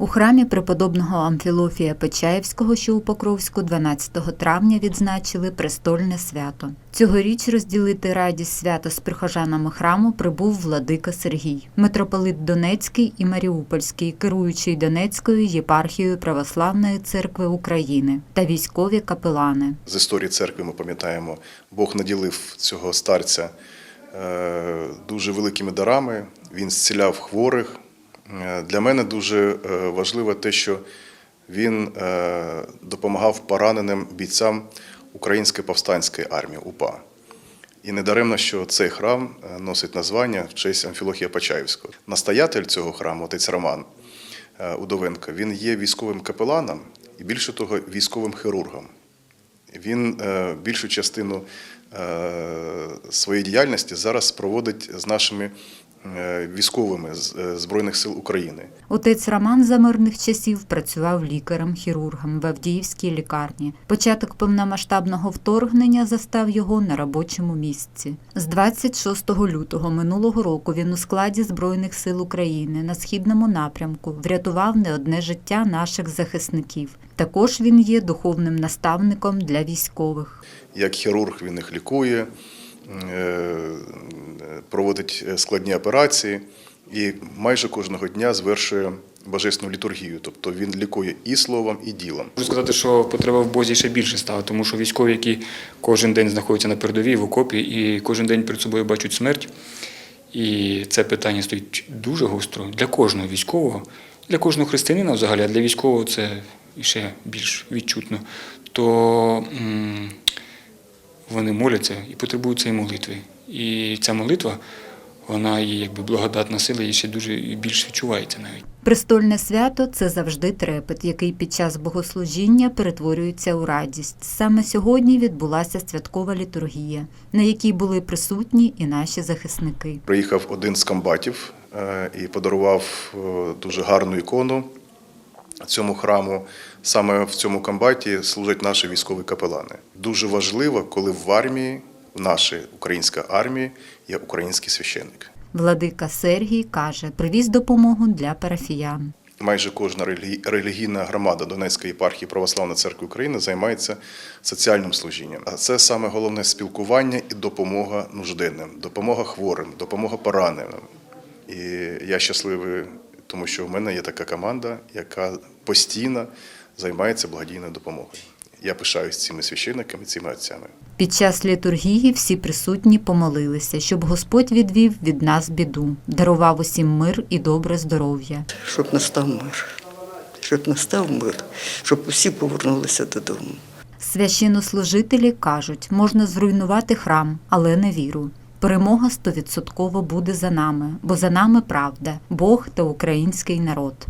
У храмі преподобного Амфілофія Печаєвського, що у Покровську, 12 травня відзначили престольне свято. Цьогоріч розділити радість свята з прихожанами храму прибув владика Сергій, митрополит Донецький і Маріупольський, керуючий Донецькою єпархією Православної церкви України та військові капелани. З історії церкви ми пам'ятаємо, Бог наділив цього старця е, дуже великими дарами. Він зціляв хворих. Е, Для мене дуже е, важливо те, що він е, допомагав пораненим бійцям Української повстанської армії УПА. І недаремно, що цей храм носить названня в честь Амфілохія Почаївського. Настоятель цього храму, отець Роман Удовенко, він є військовим капеланом і більше того, військовим хірургом. Він більшу частину своєї діяльності зараз проводить з нашими військовими з е, Збройних сил України. Отець Роман за мирних часів працював лікарем-хірургом в Авдіївській лікарні. Початок повномасштабного вторгнення застав його на робочому місці. З 26 лютого минулого року він у складі Збройних сил України на східному напрямку врятував не одне життя наших захисників. Також він є духовним наставником для військових. Як хірург він їх лікує, е, проводить складні операції і майже кожного дня звершує божественну літургію. Тобто він лікує і словом, і ділом. Можу сказати, що потреба в Бозі ще більше стала, тому що військові, які кожен день знаходяться на передовій в окопі і кожен день перед собою бачать смерть. І це питання стоїть дуже гостро для кожного військового, для кожного християнина взагалі, а для військового це ще більш відчутно. То вони моляться і потребують цієї молитви. І ця молитва, вона є якби благодатна сила і ще дуже і більш відчувається навіть. Престольне свято це завжди трепет, який під час богослужіння перетворюється у радість. Саме сьогодні відбулася святкова літургія, на якій були присутні і наші захисники. Приїхав один з комбатів е, і подарував е, дуже гарну ікону цьому храму. Саме в цьому комбаті служать наші військові капелани. Дуже важливо, коли в армії, в нашій українській армії, є український священник. Владика Сергій каже, привіз допомогу для парафіян. Майже кожна релігійна громада Донецької єпархії Православної церкви України займається соціальним служінням. А це саме головне спілкування і допомога нужденним, допомога хворим, допомога пораненим. І я щасливий, тому що в мене є така команда, яка постійно займається благодійною допомогою. Я пишаюсь цими священниками, цими отцями. Під час літургії всі присутні помолилися, щоб Господь відвів від нас біду, дарував усім мир і добре здоров'я. щоб настав мир, щоб настав мир, щоб усі повернулися додому. Священнослужителі кажуть, можна зруйнувати храм, але не віру. Перемога стовідсотково буде за нами, бо за нами правда, Бог та український народ.